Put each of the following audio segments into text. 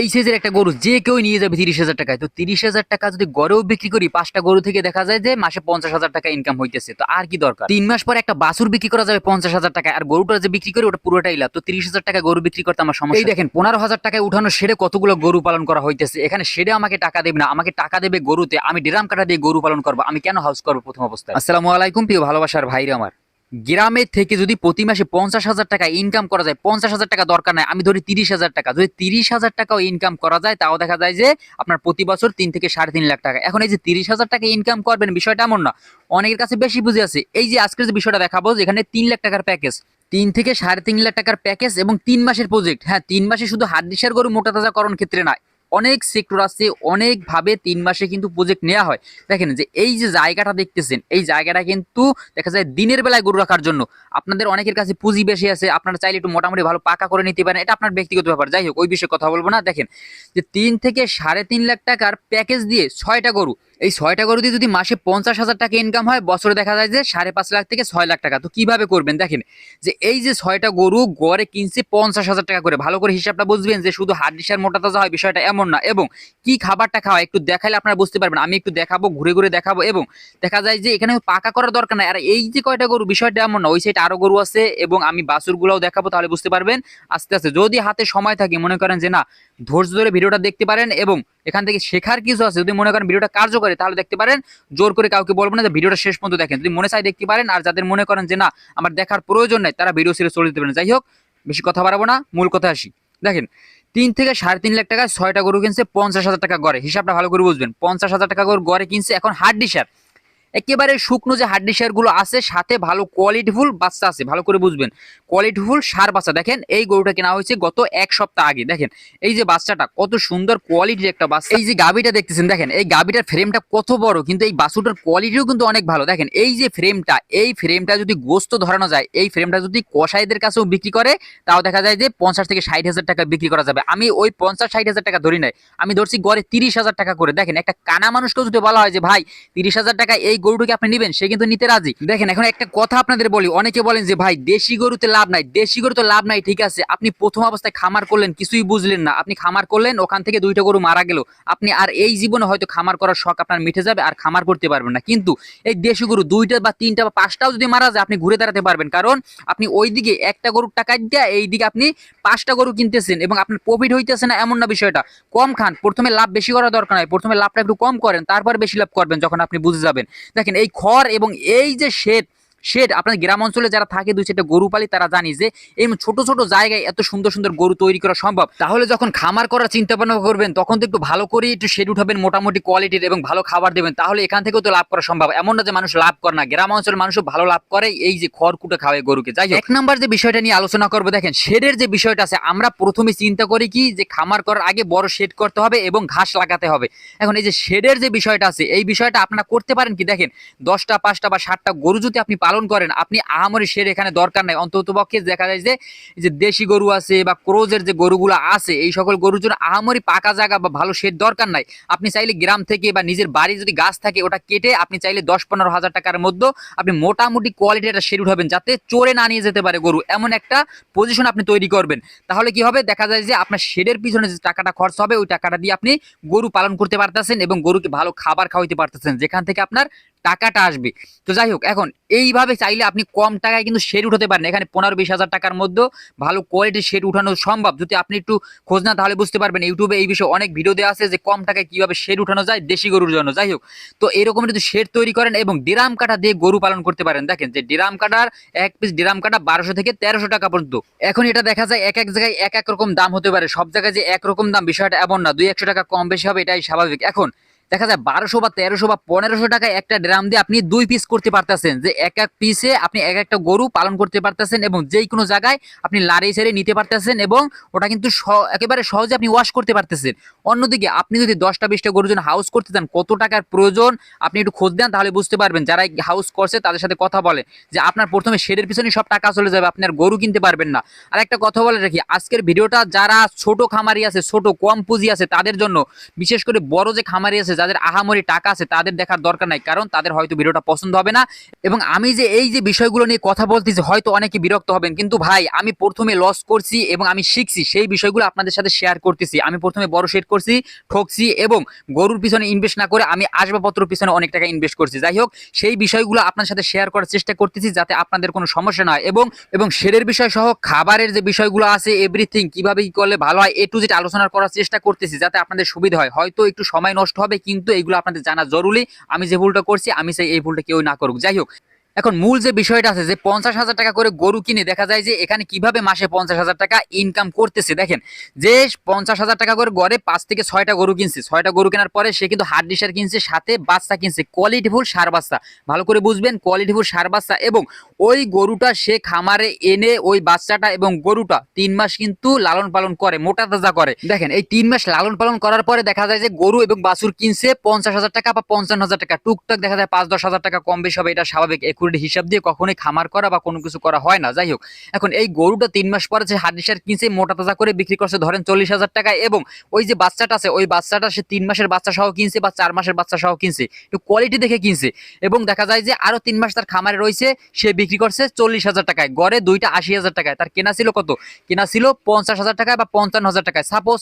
এই সাইজের একটা গরু যে কেউ নিয়ে যাবে তিরিশ হাজার টাকায়। তো তিরিশ হাজার টাকা যদি গড়েও বিক্রি করি পাঁচটা গরু থেকে দেখা যায় যে মাসে পঞ্চাশ হাজার টাকা ইনকাম হইতেছে। তো আর কি দরকার? তিন মাস পর একটা বাছুর বিক্রি করা যাবে পঞ্চাশ হাজার টাকা আর গরুটা যে বিক্রি করি ওটা পুরোটাই লাভ। তো তিরিশ হাজার টাকা গরু বিক্রি করতে আমার সমস্যা এই দেখেন পনেরো হাজার টাকায় উঠানো সেরে কতগুলো গরু পালন করা হইতেছে? এখানে সেরে আমাকে টাকা দেবে না আমাকে টাকা দেবে গরুতে। আমি ড্রাম কাটা দিয়ে গরু পালন করব আমি কেন হাউস করব প্রথম অবস্থায়? আসসালামু আলাইকুম প্রিয় ভালোবাসার ভাইরা আমার। গ্রামে থেকে যদি প্রতি মাসে পঞ্চাশ হাজার টাকা ইনকাম করা যায়, পঞ্চাশ হাজার টাকা দরকার নাই, আমি ধরি তিরিশ হাজার টাকা। যদি তিরিশ হাজার টাকাও ইনকাম করা যায়, তাও দেখা যায় যে আপনার প্রতি বছর তিন থেকে সাড়ে তিন লাখ টাকা। এখন এই যে তিরিশ হাজার টাকা ইনকাম করবেন, বিষয়টা এমন না। অনেকের কাছে বেশি বুঝে আছে। এই যে আজকের যে বিষয়টা দেখাবো যেখানে তিন লাখ টাকার প্যাকেজ তিন থেকে সাড়ে তিন লাখ টাকার প্যাকেজ এবং তিন মাসের প্রজেক্ট হ্যাঁ তিন মাসে শুধু দিশার গরু মোটা তাজাকরণ ক্ষেত্রে না অনেক সেক্টর আছে, অনেকভাবে তিন মাসে কিন্তু প্রজেক্ট নেওয়া হয়। দেখেন যে এই যে জায়গাটা দেখতেছেন, এই জায়গাটা কিন্তু দেখা যায় দিনের বেলায় গরু রাখার জন্য। আপনাদের অনেকের কাছে পুঁজি বেশি আছে, আপনারা চাইলে একটু মোটামুটি ভালো পাকা করে নিতে পারেন, এটা আপনার ব্যক্তিগত ব্যাপার। যাই হোক, ওই বিষয়ে কথা বলব না। দেখেন যে তিন থেকে সাড়ে তিন লাখ টাকার প্যাকেজ দিয়ে ছয়টা গরু এই ছয়টা গরু দিয়ে যদি মাসে পঞ্চাশ হাজার টাকা ইনকাম হয়, বছরে দেখা যায় যে সাড়ে পাঁচ লাখ থেকে ছয় লাখ টাকা। তো কীভাবে করবেন? দেখেন, যে এই যে ছয়টা গরু গড়ে কিনছে পঞ্চাশ হাজার টাকা করে, ভালো করে হিসাবটা বুঝবেন যে শুধু হাত ডিসার মোটা তাজা হয়, বিষয়টা এমন না। এবং কি খাবারটা খাওয়া একটু দেখাইলে আপনারা বুঝতে পারবেন। আমি একটু দেখাবো, ঘুরে ঘুরে দেখাবো এবং দেখা যায় যে এখানে পাকা করার দরকার নাই। আর এই যে কয়টা গরু, বিষয়টা এমন না, ওই সাইড আরও গরু আছে এবং আমি বাছুরগুলোও দেখাবো, তাহলে বুঝতে পারবেন। আস্তে আস্তে, যদি হাতে সময় থাকে, মনে করেন যে না, ধৈর্য ধরে ভিডিওটা দেখতে পারেন এবং এখান থেকে শেখার কিছু আছে, যদি মনে করেন ভিডিওটা কার্যকরী তাহলে দেখতে পারেন, জোর করে কাউকে বলব না যে ভিডিওটা শেষ পর্যন্ত দেখেন। যদি মনে চাই দেখতে পারেন, আর যাদের মনে করেন যে না, আমার দেখার প্রয়োজন নাই, তারা ভিডিও সিরিয়াল চলে যেতে পারেন। যাই হোক, বেশি কথা বাড়াবো না, মূল কথা আসি। দেখেন, তিন থেকে সাড়ে তিন লাখ টাকায় ছয়টা গরু কিনছে, পঞ্চাশ হাজার টাকা গড়ে। হিসাবটা ভালো করে বুঝবেন, পঞ্চাশ হাজার টাকা গরু গড়ে কিনছে এখন হার্ড ডিসার একেবারে শুকনো যে হাড্ডি গুলো আছে, সাথে ভালো কোয়ালিটিফুল বাচ্চা আছে, ভালো করে বুঝবেন। কোয়ালিটিফুল সার বাচ্চা। দেখেন, এই গরুটা কেনা হয়েছে গত এক সপ্তাহ আগে। দেখেন, এই যে বাচ্চাটা, কত সুন্দর কোয়ালিটির একটা বাচ্চা। এই যে গাবিটা দেখতেছেন, দেখেন, এই গাবিটার ফ্রেমটা কত বড়, কিন্তু এই বাছুটার কোয়ালিটিও কিন্তু অনেক ভালো। দেখেন, এই যে ফ্রেমটা এই ফ্রেমটা যদি গোস্ত ধরানো যায়, এই ফ্রেমটা যদি কসাইদের কাছেও বিক্রি করে, তাও দেখা যায় যে পঞ্চাশ থেকে ষাট হাজার টাকা বিক্রি করা যাবে। আমি ওই পঞ্চাশ ষাট হাজার টাকা ধরি নাই। আমি ধরছি গড়ে তিরিশ হাজার টাকা করে। দেখেন, একটা কানা মানুষকেও যদি বলা হয় যে, ভাই, তিরিশ হাজার টাকা এই গরুটাকে আপনি নেবেন, সে কিন্তু নিতে রাজি। দেখেন, এখন একটা কথা আপনাদের বলি, অনেকে বলেন যে, ভাই, দেশি গরুতে লাভ নাই। দেশি গরুতে লাভ নাই, ঠিক আছে। আপনি প্রথম অবস্থায় খামার করলেন, কিছুই বুঝলেন না। আপনি খামার করলেন, ওখান থেকে দুইটা গরু মারা গেল। আপনি আর এই জীবনে হয়তো খামার করার শখ আপনার মিটে যাবে, আর খামার করতে পারবেন না। কিন্তু এই দেশি গরু দুইটা বা তিনটা বা পাঁচটাও যদি মারা যায়, আপনি ঘুরে দাঁড়াতে পারবেন। কারণ আপনি ওই দিকে একটা গরুর টাকা দিয়ে এই দিকে আপনি পাঁচটা গরু কিনতেছেন এবং আপনার প্রফিট হইতেছে না এমন না বিষয়টা। কম খান, প্রথমে লাভ বেশি করা দরকার নয় প্রথমে লাভটা একটু কম করেন, তারপর বেশি লাভ করবেন, যখন আপনি বুঝে যাবেন। দেখেন এই খড় এবং এই যে শেড শেড, আপনার গ্রাম অঞ্চলে যারা থাকে দুই চারটা গরু পালি, তারা জানি যে এই ছোট ছোট জায়গায় এত সুন্দর সুন্দর গরু তৈরি করা সম্ভব। তাহলে যখন খামার করার চিন্তা ভাবনা করবেন, তখন তো একটু ভালো করে একটু শেড উঠাবেন, মোটামুটি কোয়ালিটির এবং ভালো খাবার দেবেন। তাহলে এখান থেকেও তো লাভ করা সম্ভব। এমন না যে মানুষ লাভ করে না। গ্রাম অঞ্চলের মানুষও ভালো লাভ করে এই যে খড় কুটে খাওয়ায় গরুকে। যাই এক নাম্বার যে বিষয়টা নিয়ে আলোচনা করব, দেখেন, শেডের যে বিষয়টা আছে, আমরা প্রথমে চিন্তা করি কি যে খামার করার আগে বড় শেড করতে হবে এবং ঘাস লাগাতে হবে। এখন এই যে শেডের যে বিষয়টা আছে, এই বিষয়টা আপনারা করতে পারেন কি? দেখেন, দশটা, পাঁচটা বা ষাটটা গরু যদি আপনি পালন করেন, আপনি আহামরি শেড এখানে দরকার নাই। অন্তত পক্ষে দেখা যায় যে দেশি গরু আছে বা ক্রোজের যে গরুগুলো আছে, এই সকল গরুর জন্য আহামরি পাকা জায়গা বা ভালো শেড দরকার নাই। আপনি চাইলে গ্রাম থেকে বা নিজের বাড়ি যদি গাছ থাকে, ওটা কেটে আপনি চাইলে দশ পনেরো হাজার টাকার মধ্যে আপনি মোটামুটি কোয়ালিটির একটা শেড উঠাবেন, যাতে চোরে না নিয়ে যেতে পারে গরু। এমন একটা পজিশন আপনি তৈরি করবেন। তাহলে কি হবে? দেখা যায় যে আপনার শেডের পিছনে যে টাকাটা খরচ হবে, ওই টাকাটা দিয়ে আপনি গরু পালন করতে পারতেছেন এবং গরুকে ভালো খাবার খাওয়াইতে পারতেছেন। যেখান থেকে আপনার টাকাটা আসবে। তো যাই হোক, এখন এইভাবে চাইলে আপনি কম টাকায় কিন্তু শেড উঠাতে পারেন। এখানে পনেরো বিশ হাজার টাকার মধ্যে ভালো কোয়ালিটির শেড উঠানো সম্ভব। যদি আপনি একটু খোঁজ না তাহলে বুঝতে পারবেন। ইউটিউবে এই বিষয়ে অনেক ভিডিও দেওয়া আছে যে কম টাকায় কীভাবে শেড উঠানো যায় দেশি গরুর জন্য। যাই হোক, তো এরকম যদি শেড তৈরি করেন এবং ডিরাম কাটা দিয়ে গরু পালন করতে পারেন, দেখেন যে ডিরাম কাটার এক পিস ডিরাম কাটা বারোশো থেকে তেরোশো টাকা পর্যন্ত। এখন এটা দেখা যায় এক এক জায়গায় এক এক রকম দাম হতে পারে। সব জায়গায় যে একরকম দাম, বিষয়টা এমন না। দুই একশো টাকা কম বেশি হবে, এটাই স্বাভাবিক। এখন দেখা যায় বারোশো বা তেরোশো বা পনেরোশো টাকায় একটা ড্রাম দিয়ে আপনি দুই পিস করতে পারতেছেন। যে এক এক পিসে আপনি এক একটা গরু পালন করতে পারতেছেন এবং যেই কোনো জায়গায় আপনি লাড়ি ছেড়ে নিতে পারতেছেন এবং ওটা কিন্তু একেবারে সহজে আপনি ওয়াশ করতে পারতেছেন। অন্যদিকে আপনি যদি দশটা, বিশটা গরুর জন্য হাউস করতে চান, কত টাকার প্রয়োজন আপনি একটু খোঁজ দেন তাহলে বুঝতে পারবেন। যারা হাউস করছে, তাদের সাথে কথা বলে যে আপনার প্রথমে শেডের পিছনে সব টাকা চলে যাবে আপনার গরু কিনতে পারবেন না। আর একটা কথা বলে রাখি, আজকের ভিডিওটা যারা ছোট খামারি আছে, ছোট কম পুঁজি আছে, তাদের জন্য বিশেষ করে বড় যে খামারি আছে যাদের আহামরি টাকা আছে তাদের দেখার দরকার নাই, কারণ তাদের হয়তো ভিডিওটা পছন্দ হবে না। এবং আমি যে এই যে বিষয়গুলো নিয়ে কথা বলতেছি, হয়তো অনেকে বিরক্ত হবেন, কিন্তু ভাই, আমি প্রথমে লস করছি এবং আমি শিখছি, সেই বিষয়গুলো আপনাদের সাথে শেয়ার করতেছি। আমি প্রথমে বড় শেড করছি, ঠকছি এবং গরুর পিছনে ইনভেস্ট না করে আমি আসবাবপত্র পিছনে অনেক টাকা ইনভেস্ট করছি। যাই হোক, সেই বিষয়গুলো আপনার সাথে শেয়ার করার চেষ্টা করতেছি যাতে আপনাদের কোনো সমস্যা না হয়। এবং এবং শেডের বিষয় সহ খাবারের যে বিষয়গুলো আছে এভরিথিং কীভাবে কি করলে ভালো হয় এ টু জেড আলোচনা করার চেষ্টা করতেছি যাতে আপনাদের সুবিধা হয়। হয়তো একটু সময় নষ্ট হবে কিন্তু এইগুলো আপনাদের জানা জরুরি। আমি যে ভুলটা করছি, আমি সেই, এই ভুলটা কেউ না করুক। যাই হোক এখন মূল যে বিষয়টা আছে, যে পঞ্চাশ হাজার টাকা করে গরু কিনে দেখা যায় যে এখানে কীভাবে মাসে পঞ্চাশ হাজার টাকা ইনকাম করতেছে। দেখেন, যে পঞ্চাশ হাজার টাকা করে গড়ে পাঁচ থেকে ছয়টা গরু কিনছে, ছয়টা গরু কেনার পরে সে কিন্তু হার্ড ডিসার কিনছে, সাথে বাচ্চা কিনছে কোয়ালিটিফুল সার বাচ্চা। ভালো করে বুঝবেন কোয়ালিটিফুল সার বাচ্চা এবং ওই গরুটা সে খামারে এনে ওই বাচ্চাটা এবং গরুটা তিন মাস কিন্তু লালন পালন করে, মোটা তাজা করে। দেখেন, এই তিন মাস লালন পালন করার পরে দেখা যায় যে গরু এবং বাছুর কিনছে পঞ্চাশ হাজার টাকা বা পঞ্চান্ন হাজার টাকা। টুকটাক দেখা যায় পাঁচ দশ হাজার টাকা কম বেশি হবে, এটা স্বাভাবিক একুরেট হিসাব দিয়ে কখনোই খামার করা বা কোনো কিছু করা হয় না। যাই হোক, এখন এই গরুটা তিন মাস পরে যে হাডিসার কিনছে, মোটা তাজা করে বিক্রি করছে ধরেন চল্লিশ হাজার টাকায় এবং ওই যে বাচ্চাটা আছে, ওই বাচ্চাটা সে তিন মাসের বাচ্চা সহ কিনছে বা চার মাসের বাচ্চা সহ কিনছে। একটু কোয়ালিটি দেখে কিনছে এবং দেখা যায় যে আরও তিন মাস তার খামারে রয়েছে, সে বিক্রি করছে চল্লিশ হাজার টাকায়। গড়ে দুইটা আশি হাজার টাকায়। তার কেনা ছিল কত? কেনা ছিল পঞ্চাশ হাজার টাকায় বা পঞ্চান্ন হাজার টাকায়। সাপোজ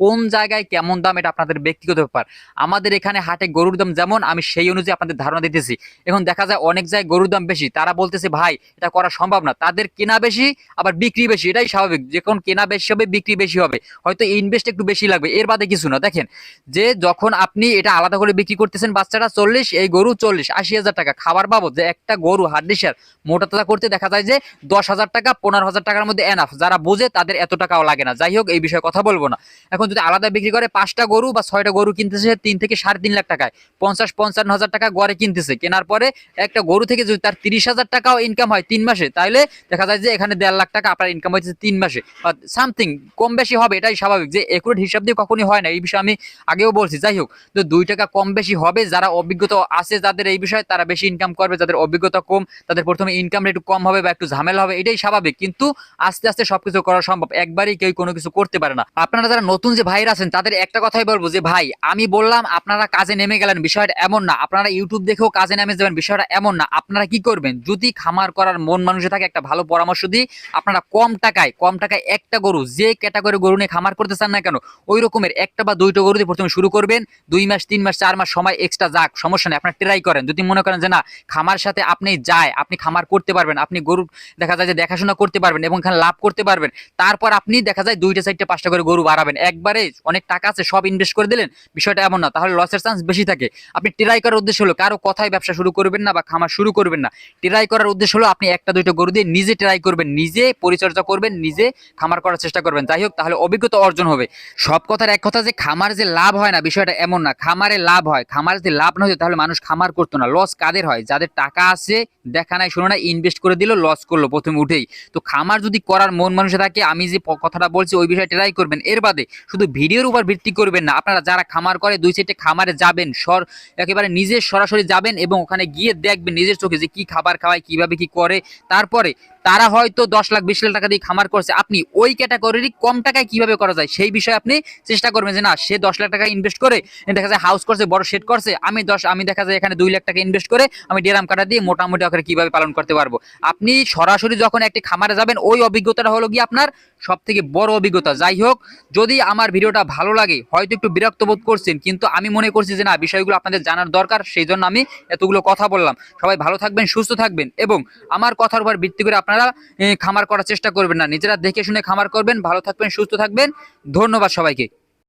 কোন জায়গায় কেমন দাম এটা আপনাদের ব্যক্তিগত ব্যাপার। আমাদের এখানে হাটে গরুর দাম যেমন, আমি সেই অনুযায়ী আপনাদের ধারণা দিতেছি। এখন দেখা যায় অনেক জায়গায় গরুর দাম বেশি, তারা বলতেছে, ভাই, এটা করা সম্ভব না। তাদের কেনা বেশি, আবার বিক্রি বেশি, এটাই স্বাভাবিক। যখন কেনা বেশি হবে, বিক্রি বেশি হবে। হয়তো ইনভেস্ট একটু বেশি লাগবে, এর বাদে কিছু না। দেখেন, যে যখন আপনি এটা আলাদা করে বিক্রি করতেছেন, বাচ্চাটা চল্লিশ, এই গরু চল্লিশ, আশি হাজার টাকা। খাবার বাবদ যে একটা গরু হাড্ডিসার মোটা তাজা করতে দেখা যায় যে দশ হাজার টাকা, পনেরো হাজার টাকার মধ্যে এনাফ যারা বোঝে, তাদের এত টাকাও লাগে না। যাই হোক, এই বিষয়ে কথা বলব না। এখন যদি আলাদা বিক্রি করে পাঁচটা গরু বা ছয়টা গরু কিনতেছে, তিন থেকে সাড়ে তিন লাখ টাকায়। পঞ্চাশ, পঞ্চান্ন হাজার টাকা গড়ে কিনতেছে। কেনার পরে একটা গরু থেকে যদি তার তিরিশ হাজার টাকাও ইনকাম হয় তিন মাসে তাহলে দেখা যায় যে এখানে দেড় লাখ টাকা আপনার ইনকাম হয়েছে তিন মাসে। সামথিং কম বেশি হবে, এটাই স্বাভাবিক যে একুরেট হিসাব দিয়ে কখনই হয় না। এই বিষয়ে আমি আগেও বলছি। যাই হোক, তো দুই টাকা কম বেশি হবে, যারা অভিজ্ঞতা আছে যাদের এই বিষয়ে, তারা বেশি ইনকাম করবে। যাদের অভিজ্ঞতা কম, তাদের প্রথমে ইনকাম একটু কম হবে বা একটু ঝামেলা হবে, এটাই স্বাভাবিক। কিন্তু আস্তে আস্তে সবকিছু করা সম্ভব। একবারই কেউ কোনো কিছু করতে পারে না। আপনারা যারা নতুন যে ভাইরা আছেন, তাদের একটা কথাই বলব যে, ভাই, আমি বললাম আপনারা কাজে নেমে গেলেন, বিষয়টা এমন না। আপনারা ইউটিউব দেখেও কাজে নেমে যাবেন, বিষয়টা এমন না। আপনারা কি করবেন? যদি খামার করার মন মানুষে থাকে, একটা ভালো পরামর্শ দিই, আপনারা কম টাকায় কম টাকায় একটা গরু, যে ক্যাটাগরি গরু নিয়ে খামার করতে চান না কেন, ওই রকমের একটা বা দুইটা গরু দিয়ে প্রথমে শুরু করবেন। দুই মাস, তিন মাস, চার মাস সময় এক্সট্রা যাক, সমস্যা নেই, আপনারা ট্রাই করেন। যদি মনে করেন যে, না, খামার সাথে আপনি যায়, আপনি খামার করতে পারবেন, আপনি গরু, দেখা যায় যে দেখাশোনা করতে পারবেন এবং এখানে লাভ করতে পারবেন, তারপর আপনি দেখা যায় দুইটা, চারটা, পাঁচটা করে গরু বাড়াবেন। একবারে অনেক টাকা আছে, সব ইনভেস্ট করে দিলেন, বিষয়টা এমন না। তাহলে লসের চান্স বেশি থাকে। আপনি ট্রাই করার উদ্দেশ্য হলো, কারও কথায় ব্যবসা শুরু করবেন না বা খামার শুরু করবেন না। ট্রাই করার উদ্দেশ্য হলো, আপনি একটা, দুইটা গরু দিয়ে নিজে ট্রাই করবেন, নিজে পরিচর্যা করবেন, নিজে খামার করার চেষ্টা করবেন। যাই হোক, তাহলে অভিজ্ঞতা অর্জন হবে। সব কথার এক কথা যে খামার যে লাভ হয় না, বিষয়টা এমন না। খামারে লাভ হয়। খামার যদি লাভ না হতো, তাহলে মানুষ খামার করতো না। লস কাদের হয়? যাদের টাকা আছে, দেখা নাই, শোনো না ইনভেস্ট করে দিল লস করল প্রথমে উঠেই। তো খামার যদি করার মন মানুষে থাকে, আমি যে কথাটা বলছি, ওই বিষয়ে ট্রাই করবেন। এর বাদে শুধু ভিডিওর উপর ভিত্তি করবেন না। আপনারা যারা খামার করে, দুই সাইডে খামারে যাবেন, সর একেবারে নিজে সরাসরি যাবেন এবং ওখানে গিয়ে দেখবেন নিজের চোখে যে কি খাবার খাওয়ায় কীভাবে কি করে। তারপরে তারা হয়তো দশ লাখ, বিশ লাখ টাকা দিয়ে খামার করছে। আপনি ওই ক্যাটাগরির কম টাকায় কীভাবে করা যায়? সেই বিষয়ে আপনি চেষ্টা করবেন যে, না, সে দশ লাখ টাকা ইনভেস্ট করে, দেখা যায় হাউস করছে, বড় শেড করছে, আমি দশ, আমি দেখা যায় এখানে দুই লাখ টাকা ইনভেস্ট করে, আমি ডেরাম কাটা দিয়ে মোটামুটি আকারে কীভাবে পালন করতে পারব? আপনি সরাসরি যখন একটি খামারে যাবেন, ওই অভিজ্ঞতাটা হলো কি আপনার সব থেকে বড় অভিজ্ঞতা। যাই হোক, যদি আমার ভিডিওটা ভালো লাগে, হয়তো একটু বিরক্ত বোধ করছেন, কিন্তু আমি মনে করছি যে, না, বিষয়গুলো আপনাদের জানার দরকার, সেই জন্য আমি এতগুলো কথা বললাম। সবাই ভালো থাকবেন, সুস্থ থাকবেন এবং আমার কথার উপর ভিত্তি করে আপনারা এ, খামার করার চেষ্টা করবেন না। নিজেরা দেখে শুনে খামার করবেন ভালো থাকবেন সুস্থ থাকবেন। ধন্যবাদ সবাইকে।